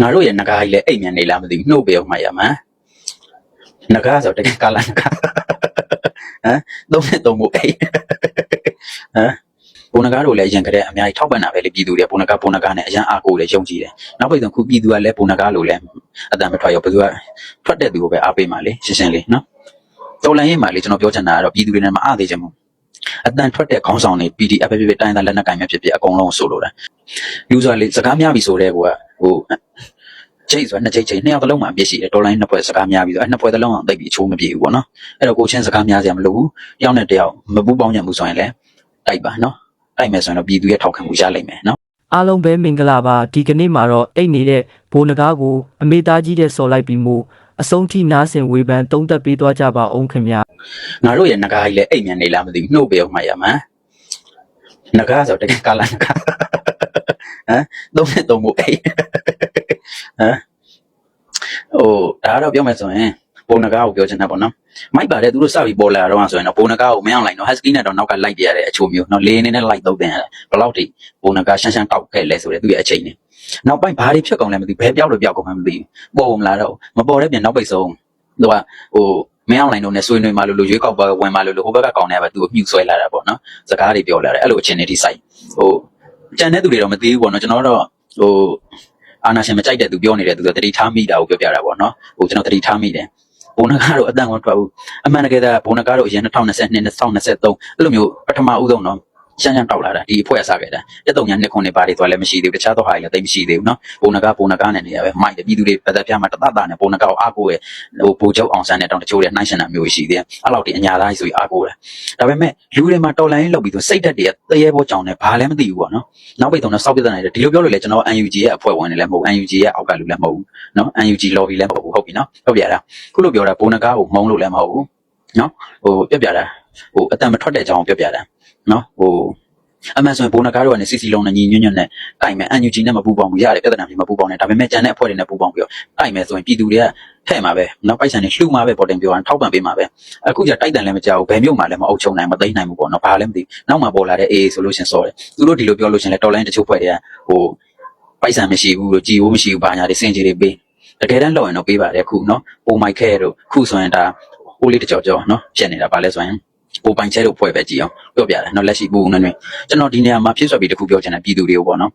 ငါတို့ရဲ့ငကားကြီးလည်းအိမ်မြန်နေလားမသိဘူးနှုတ်ပေအောင်မှရမှာငကားဆိုတကယ်ကာလာငကားဟမ်သုံးနဲ့သုံးဖို့အိမ်ဟမ်ဘုံနကားတို့လည်းအရင်ကတည်းကအများကြီးထောက်ပံ့တာပဲလေပြည်သူတွေဘုံနကားဘုံနကားနဲ့အရန်အားကိုးတယ်ယုံကြည်တယ်နောက်ပိတ်ဆုံးခုပြည်သူကလည်းဘုံနကားလို့လည်းအတန်မထွက်ရောဘယ်သူကထွက်တဲ့သူကိုပဲအားပေးမှလေရှင်းရှင်းလေးနော်တော်လန်ရေးမှလေကျွန်တော်ပြောချင်တာကတော့ပြည်သူတွေနဲ့မအားသေးချင်ဘူးအတန်ထွက်တဲ့ခေါင်းဆောင်တွေ PDF ပဲဖြစ်တိုင်းသားလက်နက်ကင်ပဲဖြစ်ဖြစ်အကုန်လုံးဆိုလိုတာ user လေးစကားများပြီဆိုတဲ့ကွာဟို ချိတ်ဆိုနှစ်ချိတ်ချိတ်နှစ်ယောက်တစ်လုံးမှာအပြစ်ရှိတယ်တော်လိုင်းနှစ်ဖွဲ့စကားများပြီဆိုအဲ့နှစ်ဖွဲ့တစ်လုံးအောင်တိတ်ပြီးအချိုးမပြေဘူးပေါ့နော်အဲ့တော့ကိုချင်းစကားများစရာမလိုဘူးတယောက်နဲ့တယောက်မပူးပေါင်းညံမှုဆိုရင်လည်းတိုက်ပါနော်တိုက်မယ်ဆိုရင်တော့ပြည်သူရဲ့ထောက်ခံမှုရလိမ့်မယ်နော်အားလုံးပဲမင်္ဂလာပါဒီကနေ့မှာတော့အိတ်နေတဲ့ဘိုးနဂါးကိုအမေသားကြီးတဲ့စော်လိုက်ပြီးမို့အဆုံးထိနားဆင်ဝေဖန်တုံးသက်ပေးသွားကြပါအောင်ခင်ဗျာငါတို့ရဲ့ငကားကြီးလည်းအိမ်မြန်နေလားမသိဘူးနှုတ်ပေအောင်မှရမှာငကားဆိုတကယ်ကာလာငကား ဟမ်သုံးနဲ့သုံးဖို့အိမ်ဟမ်ဟိုဒါကတော့ပြောမယ်ဆိုရင်ဘုံနကားကိုပြောချင်တာပေါ့နော်မိုက်ပါတယ်သူတို့စပြီးပေါ်လာတော့ဆိုရင်တော့ဘုံနကားကိုမအောင်လိုက်တော့ husky နဲ့တော့နောက်ကလိုက်ပြရတဲ့အချိုမျိုးနော်လေအနေနဲ့လိုက်တော့တင်ရတယ်ဘယ်လောက်ထိဘုံနကားရှမ်းရှမ်းတောက်ခဲ့လဲဆိုတဲ့သူရဲ့အချိန်နေနောက်ပိုင်းဘာတွေဖြစ်ကုန်လဲမသိဘူးဘယ်ပြောက်လို့ပြောက်ကုန်မှမသိဘူးပေါ်မလာတော့မပေါ်တဲ့ပြန်နောက်ပိတ်ဆုံးသူကဟိုမင်းအောင်လိုင်းတို့နဲ့ဆွေးနွေးမှလို့လို့ရွေးကောက်ပွဲဝင်မှလို့လို့ဟိုဘက်ကကောင်းတယ်ပဲသူ့ကိုမြှူဆွဲလာတာပေါ့နော်စကားတွေပြောလာတယ်အဲ့လိုအချင်းတွေဒီဆိုင်ဟို ကြံတဲ့သူတွေတော့မသိဘူးပေါ့နော်ကျွန်တော်တော့ဟိုအာနာရှင်မကြိုက်တဲ့သူပြောနေတဲ့သူဆိုတတိထားမိတာကိုပြောပြတာပေါ့နော်ဟိုကျွန်တော်တတိထားမိတယ်ဘုံနကားတို့အတန်ကိုထွက်ဘူးအမှန်တကယ်ဒါဘုံနကားတို့အရင်2022 2023အဲ့လိုမျိုးပထမဦးဆုံးတော့ ရှမ်းရှမ်းတောက်လာတာဒီအဖွဲ့အစားခဲ့တာတက်တုံညာနှစ်ခွန်းနေပါတွေသွားလည်းမရှိသေးဘူးတခြားသောဟာတွေလည်းတိတ်မရှိသေးဘူးနော်ဘုံနကားဘုံနကားနဲ့နေရပဲမိုက်တယ်ပြည်သူတွေပတ်သက်ပြမှာတသက်တာနဲ့ဘုံနကားကိုအားကိုးရဲ့ဟိုဘိုးချုပ်အောင်ဆန်းနဲ့တောင်တချို့တွေနှိုင်းရှင်တာမျိုးရှိသေးတယ်အဲ့လောက်ဒီအညာသားကြီးဆိုပြီးအားကိုးတယ်ဒါပေမဲ့လူတွေမှာတော်လိုင်းလောက်ပြီးသူစိတ်တက်တွေကတရေဘောကြောင်နဲ့ဘာလည်းမသိဘူးပေါ့နော်နောက်ပိတ်တော့စောက်ပြတဲ့နိုင်တယ်ဒီလိုပြောလို့လေကျွန်တော် UNG ရဲ့အဖွဲ့ဝင်တွေလည်းမဟုတ် UNG ရဲ့အောက်ကလူလည်းမဟုတ်ဘူးနော် UNG lobby လည်းမဟုတ်ဘူးဟုတ်ပြီနော်ဟုတ်ပြတာခုလိုပြောတာဘုံနကားကိုမုံလို့လည်းမဟုတ်ဘူးနော်ဟိုပြပြတာ ဟိုအတန်မထွက်တဲ့အကြောင်းပြပြတာနော်ဟိုအမှန်ဆိုရင်ဘုံနကားတို့ကနေစီစီလုံးနဲ့ညီညွတ်ညွတ်နဲ့တိုင်မယ် UNG နဲ့မပူပေါင်းဘူးရတယ်ပြဿနာမျိုးမပူပေါင်းနဲ့ဒါပေမဲ့ကျန်တဲ့အဖွဲ့တွေနဲ့ပူပေါင်းပြီးတော့တိုင်မယ်ဆိုရင်ပြည်သူတွေကထဲ့မှာပဲနော်ပိုက်ဆံတွေလှူမှာပဲပေါ်တင်ပြောရင်ထောက်ပံ့ပေးမှာပဲအခုကျတိုက်တန်လည်းမကြောက်ဘူးဘယ်မျိုးမှလည်းမအုပ်ချုပ်နိုင်မသိမ်းနိုင်ဘူးပေါ့နော်ဘာလည်းမသိဘူးနောက်မှပေါ်လာတဲ့အေးဆိုလို့ရှရင်စော်တယ်သူတို့ဒီလိုပြောလို့ရှရင်လည်းတော်လိုင်းတချို့ဖွဲ့တွေကဟိုပိုက်ဆံမရှိဘူးလို့ကြည်ဘူးမရှိဘူးဘာညာတွေစင်ကြီးတွေပေးတကယ်တမ်းလောက်ရင်တော့ပေးပါတယ်အခုနော်ပုံမိုက်ခဲတို့ခုဆိုရင်ဒါဟိုလေးတကြောကြောနော်ဖြစ်နေတာဘာလဲဆိုရင် ပိုပိုင်ချဲတို့ဖွဲ့ပဲကြည့်အောင်ပြောပြတယ်နော်လက်ရှိပူနေနေကျွန်တော်ဒီနေရာမှာဖြစ်ဆွက်ပြီးတခုပြောချင်တယ်ပြည်သူတွေကိုပေါ့နော်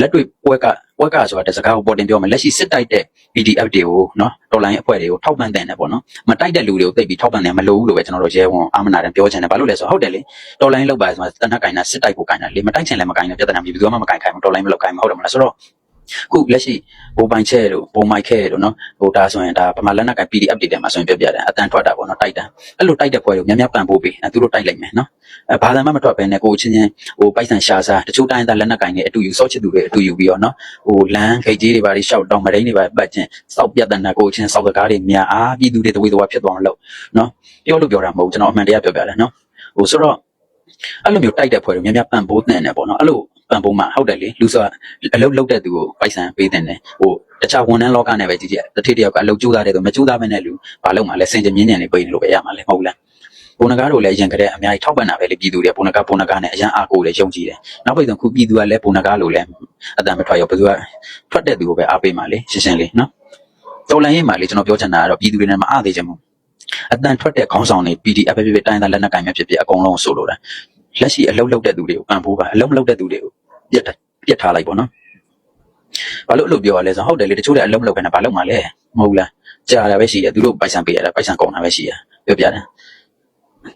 လက်တွေ့ပွဲကပွဲကဆိုတာတစကားကိုပေါ်တင်ပြောမယ်လက်ရှိစစ်တိုက်တဲ့ PDF တွေကိုနော်တော်လိုင်းအဖွဲ့တွေကိုထောက်ပံ့တဲ့တယ်ပေါ့နော်မတိုက်တဲ့လူတွေကိုသိပြီးထောက်ပံ့တယ်မလို့လို့ပဲကျွန်တော်တို့ရဲဝန်အာမနာတန်ပြောချင်တယ်ဘာလို့လဲဆိုတော့ဟုတ်တယ်လေတော်လိုင်းလောက်ပါဆိုတော့တနက်ကင်တာစစ်တိုက်ကိုကင်တာလေမတိုက်ချင်လည်းမကင်လည်းပြဿနာမရှိဘူးဘယ်သူမှမကင်ခိုင်းဘူးတော်လိုင်းမလောက်ကင်မဟုတ်တယ်မလားဆိုတော့ ခုလက်ရှိဘိုးပိုင်ချဲတို့ဘိုးမိုက်ခဲတို့နော်ဟိုဒါဆိုရင်ဒါဗမာလက်နက်ကင် PDF တွေထဲမှာဆိုရင်ပြပြတယ်အတန်ထွက်တာပေါ့နော်တိုက်တာအဲ့လိုတိုက်တဲ့ပွဲကိုများများပံ့ပိုးပေးအဲသူတို့တိုက်လိုက်မယ်နော်အဲဘာသာမှမထွက်ဘဲနဲ့ကိုချင်းချင်းဟိုပိုက်ဆန်ရှာစားတချို့တိုင်းသားလက်နက်ကင်တွေအတူယူစော့ချစ်သူတွေအတူယူပြီးတော့နော်ဟိုလမ်းခိတ်ကြီးတွေပါတွေရှောက်တောင်မရင်းတွေပါပတ်ချင်းစောက်ပြတ်တဲ့နာကိုချင်းစောက်စကားတွေများအားပြည်သူတွေတဝေတဝါဖြစ်သွားမလို့နော်ပြောလို့ပြောတာမဟုတ်ကျွန်တော်အမှန်တရားပြောပြတယ်နော်ဟိုဆိုတော့အဲ့လိုမျိုးတိုက်တဲ့ဖွဲတွေများများပံ့ပိုးတဲ့နေပေါ့နော်အဲ့လို ပံ့ပိုးမှဟုတ်တယ်လေလူဆိုအလုပ်လုပ်တဲ့သူကိုပိုက်ဆံပေးတဲ့နေဟိုတခြားဝန်ထမ်းလောကနဲ့ပဲကြည့်ကြတစ်ထည့်တယောက်ကအလုပ်ကြိုးစားတဲ့သူမကြိုးစားမနဲ့လူဘာလုပ်မှလဲစင်ကြမြင်းညံနေပေးလို့ပဲရမှာလေမဟုတ်လားဘုံနကားတို့လည်းအရင်ကတည်းကအများကြီးထောက်ပံ့တာပဲလေပြည်သူတွေဘုံနကားဘုံနကားနဲ့အရန်အားကိုးတယ်ယုံကြည်တယ်နောက်ပိတ်တော့ခုပြည်သူကလည်းဘုံနကားလို့လည်းအတန်မထွက်ရောဘယ်သူကထွက်တဲ့သူကိုပဲအားပေးမှလေရှင်းရှင်းလေးနော်တော်လန်ရေးမှလေကျွန်တော်ပြောချင်တာကတော့ပြည်သူတွေနဲ့မအားသေးချင်ဘူးအတန်ထွက်တဲ့ခေါင်းဆောင်တွေ PDF ပဲဖြစ်တိုင်းသားလက်နက်ကင်ပဲဖြစ်ဖြစ်အကုန်လုံးဆိုလိုတာလက်ရှိအလုပ်လုပ်တဲ့သူတွေကိုပံ့ပိုးပါအလုပ်မလုပ်တဲ့သူတွေကို ပြတ်ပြတ်ထားလိုက်ပေါ့နော်ဘာလို့အဲ့လိုပြောရလဲဆိုတော့ဟုတ်တယ်လေတချို့လည်းအလုပ်မလုပ်ခင်နဲ့ဘာလုပ်မှလဲမဟုတ်လားကြာတာပဲရှိတယ်သူတို့ပိုက်ဆံပေးရတာပိုက်ဆံကုန်တာပဲရှိရပြောပြတယ်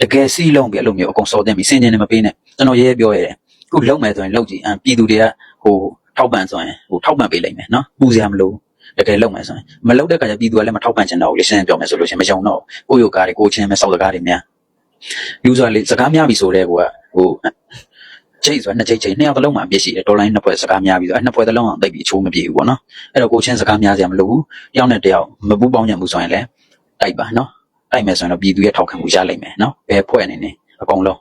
တကယ်စီးလုံးပြီးအဲ့လိုမျိုးအကုန်စော်တင်ပြီးစင်ကျင်နေမပေးနဲ့ကျွန်တော်ရဲရဲပြောရတယ်ခုလုံးမယ်ဆိုရင်လုံးကြည့်အမ်ပြည်သူတွေကဟိုထောက်ပံ့ဆိုရင်ဟိုထောက်ပံ့ပေးလိုက်မယ်နော်ပူစရာမလိုတကယ်လုံးမယ်ဆိုရင်မလုံးတဲ့ခါကျပြည်သူကလည်းမထောက်ပံ့ချင်တော့ဘူးလေရှင်းရှင်းပြောမယ်ဆိုလို့ရှိရင်မယုံတော့ဘူးကိုယ့်ရုပ်ကားတွေကိုချင်းပဲစောက်စကားတွေများ user လေးစကားများပြီဆိုတဲ့ကွာဟို ချိတ်ဆိုနှစ်ချိတ်ချိတ်နှစ်ယောက်တစ်လုံးမှာအပြစ်ရှိတယ်ဒေါ်လာနှစ်ဖွဲ့စကားများပြီဆိုအဲ့နှစ်ဖွဲ့တစ်လုံးအောင်တိတ်ပြီးအချိုးမပြေဘူးပေါ့နော်အဲ့တော့ကိုချင်းစကားများစရာမလိုဘူးတယောက်နဲ့တယောက်မပူးပေါင်းညံမှုဆိုရင်လည်းတိုက်ပါနော်တိုက်မယ်ဆိုရင်တော့ပြည်သူရဲ့ထောက်ခံမှုရလိမ့်မယ်နော်ဘယ်ဖွဲ့အနေနဲ့အကုန်လုံး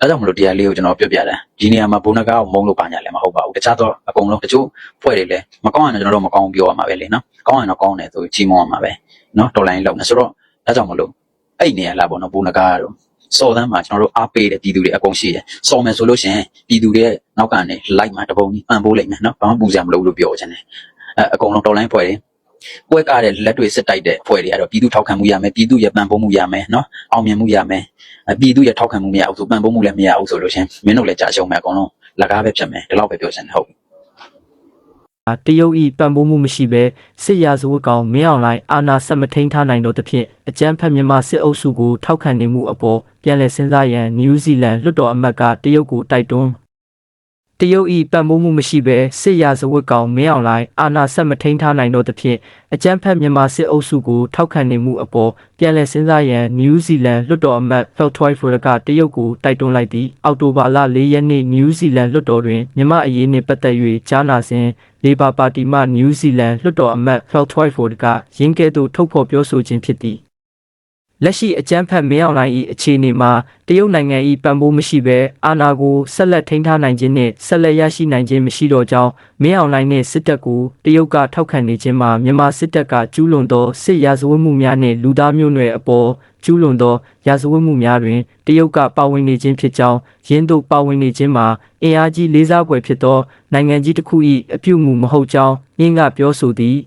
အဲကြောင့်မလို့တရားလေးကိုကျွန်တော်ပြောပြတာဒီနေရာမှာဘုံနကားကိုမုံလို့ပါညာလည်းမဟုတ်ပါဘူးတခြားတော့အကုန်လုံးတချို့ဖွဲ့တွေလည်းမကောင်းရင်တော့ကျွန်တော်တို့မကောင်းပြောရမှာပဲလေနော်ကောင်းရင်တော့ကောင်းတယ်ဆိုချီးမွမ်းရမှာပဲနော်တော်လိုင်းလုံးနေဆိုတော့အဲကြောင့်မလို့အဲ့ဒီနေရာလာပေါ့နော်ဘုံနကားကတော့ စော်တန်းမှာကျွန်တော်တို့အားပေးတဲ့ပြည်သူတွေအကုန်ရှိတယ်စော်မယ်ဆိုလို့ရှိရင်ပြည်သူတွေရဲ့နောက်ကနေလိုက်မှာတပုံကြီးပံ့ပိုးလိုက်မယ်နော်ဘာမှပူစရာမလိုဘူးလို့ပြောချင်တယ်အဲအကုန်လုံးတော်လိုင်းဖွဲ့တယ်ပွဲကားတဲ့လက်တွေစစ်တိုက်တဲ့ဖွဲ့တွေကတော့ပြည်သူထောက်ခံမှုရမယ်ပြည်သူရဲ့ပံ့ပိုးမှုရမယ်နော်အောင်မြင်မှုရမယ်အပြည်သူရဲ့ထောက်ခံမှုမရအောင်ဆိုပံ့ပိုးမှုလည်းမရအောင်ဆိုလို့ရှရင်မင်းတို့လည်းကြာရှုံးမယ်အကုန်လုံးလက်ကားပဲဖြစ်မယ်ဒီလောက်ပဲပြောချင်တယ်ဟုတ် တရုတ်ဤပံ့ပိုးမှုမရှိဘဲစစ်ရာဇဝတ်ကောင်မင်းအောင်လိုင်းအာဏာဆက်မထိန်ထားနိုင်တော့သဖြင့်အကြမ်းဖက်မြန်မာစစ်အုပ်စုကိုထောက်ခံနေမှုအပေါ်ပြန်လည်စဉ်းစားရန်နယူးဇီလန်လွှတ်တော်အမတ်ကတရုတ်ကိုတိုက်တွန်း တရုတ်ဤပံ့ပိုးမှုမရှိဘဲစစ်ရာဇဝတ်ကောင်မင်းအောင်လိုင်းအာဏာဆက်မထိန်ထားနိုင်တော့သဖြင့်အကြမ်းဖက်မြန်မာစစ်အုပ်စုကိုထောက်ခံနေမှုအပေါ်ပြန်လည်စဉ်းစားရန်နယူးဇီလန်လွှတ်တော်အမတ်ဖယ်ထွိုင်ဖိုရကတရုတ်ကိုတိုက်တွန်းလိုက်သည်အောက်တိုဘာလ၄ရက်နေ့နယူးဇီလန်လွှတ်တော်တွင်မြန်မာအရေးနှင့်ပတ်သက်၍ကြားနာစဉ်လေဘာပါတီမှနယူးဇီလန်လွှတ်တော်အမတ်ဖယ်ထွိုင်ဖိုကရင်းကဲ့သို့ထုတ်ဖော်ပြောဆိုခြင်းဖြစ်သည် လက်ရှိအကြမ်းဖက်မင်းအောင်လှိုင်၏အခြေအနေမှာတရုတ်နိုင်ငံ၏ပံ့ပိုးမရှိဘဲအာဏာကိုဆက်လက်ထိန်းထားနိုင်ခြင်းနှင့်ဆက်လက်ရရှိနိုင်ခြင်းမရှိတော့ကြောင်းမင်းအောင်လှိုင်နှင့်စစ်တပ်ကိုတရုတ်ကထောက်ခံနေခြင်းမှာမြန်မာစစ်တပ်ကကျူးလွန်သောစစ်ရာဇဝတ်မှုများနှင့်လူသားမျိုးနွယ်အပေါ်ကျူးလွန်သောရာဇဝတ်မှုများတွင်တရုတ်ကပါဝင်နေခြင်းဖြစ်ကြောင်းရင်းတို့ပါဝင်နေခြင်းမှာအင်အားကြီးလေးစားဖွယ်ဖြစ်သောနိုင်ငံကြီးတစ်ခု၏အပြုအမူမဟုတ်ကြောင်းရင်းကပြောဆိုသည်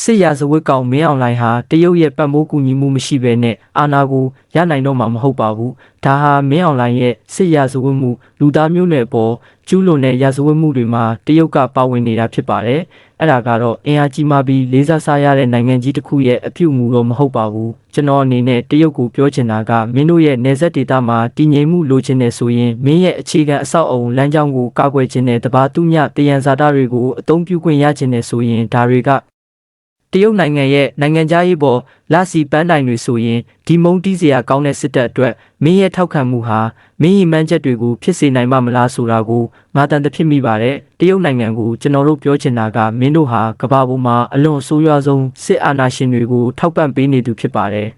စစ်ရာဇဝတ်ကောင်မင်းအောင်လှိုင်ဟာတရုတ်ရဲ့ပတ်မိုးကူညီမှုမရှိဘဲနဲ့အာဏာကိုရနိုင်တော့မှာမဟုတ်ပါဘူး။ဒါဟာမင်းအောင်လှိုင်ရဲ့စစ်ရာဇဝတ်မှုလူသားမျိုးနွယ်ပေါ်ကျူးလွန်တဲ့ရာဇဝတ်မှုတွေမှာတရုတ်ကပါဝင်နေတာဖြစ်ပါတယ်။အဲ့ဒါကတော့အင်အားကြီးမှပြီးလေးစားစားရတဲ့နိုင်ငံကြီးတစ်ခုရဲ့အပြုအမူတော့မဟုတ်ပါဘူး။ကျွန်တော်အနေနဲ့တရုတ်ကိုပြောချင်တာကမင်းတို့ရဲ့နေဆက်ဒေတာမှာတည်ငြိမ်မှုလိုချင်တယ်ဆိုရင်မင်းရဲ့အခြေခံအဆောက်အအုံလမ်းကြောင်းကိုကာကွယ်ခြင်းနဲ့တဘာသူညတယံဇာတာတွေကိုအသုံးပြုခွင့်ရခြင်းနဲ့ဆိုရင်ဒါတွေက တရုတ်နိုင်ငံရဲ့နိုင်ငံခြားရေးပေါ်လာစီပန်းတိုင်တွေဆိုရင်ဒီမုံတီးစရာကောင်းတဲ့စစ်တပ်အတွက်မင်းရဲ့ထောက်ခံမှုဟာမင်းရဲ့မှန်းချက်တွေကိုဖြစ်စေနိုင်မှာမလားဆိုတာကိုငါတန်တဖြစ်မိပါတယ်တရုတ်နိုင်ငံကိုကျွန်တော်တို့ပြောချင်တာကမင်းတို့ဟာကမ္ဘာပေါ်မှာအလွန်အဆိုးရွားဆုံးစစ်အာဏာရှင်တွေကိုထောက်ပံ့ပေးနေသူဖြစ်ပါတယ်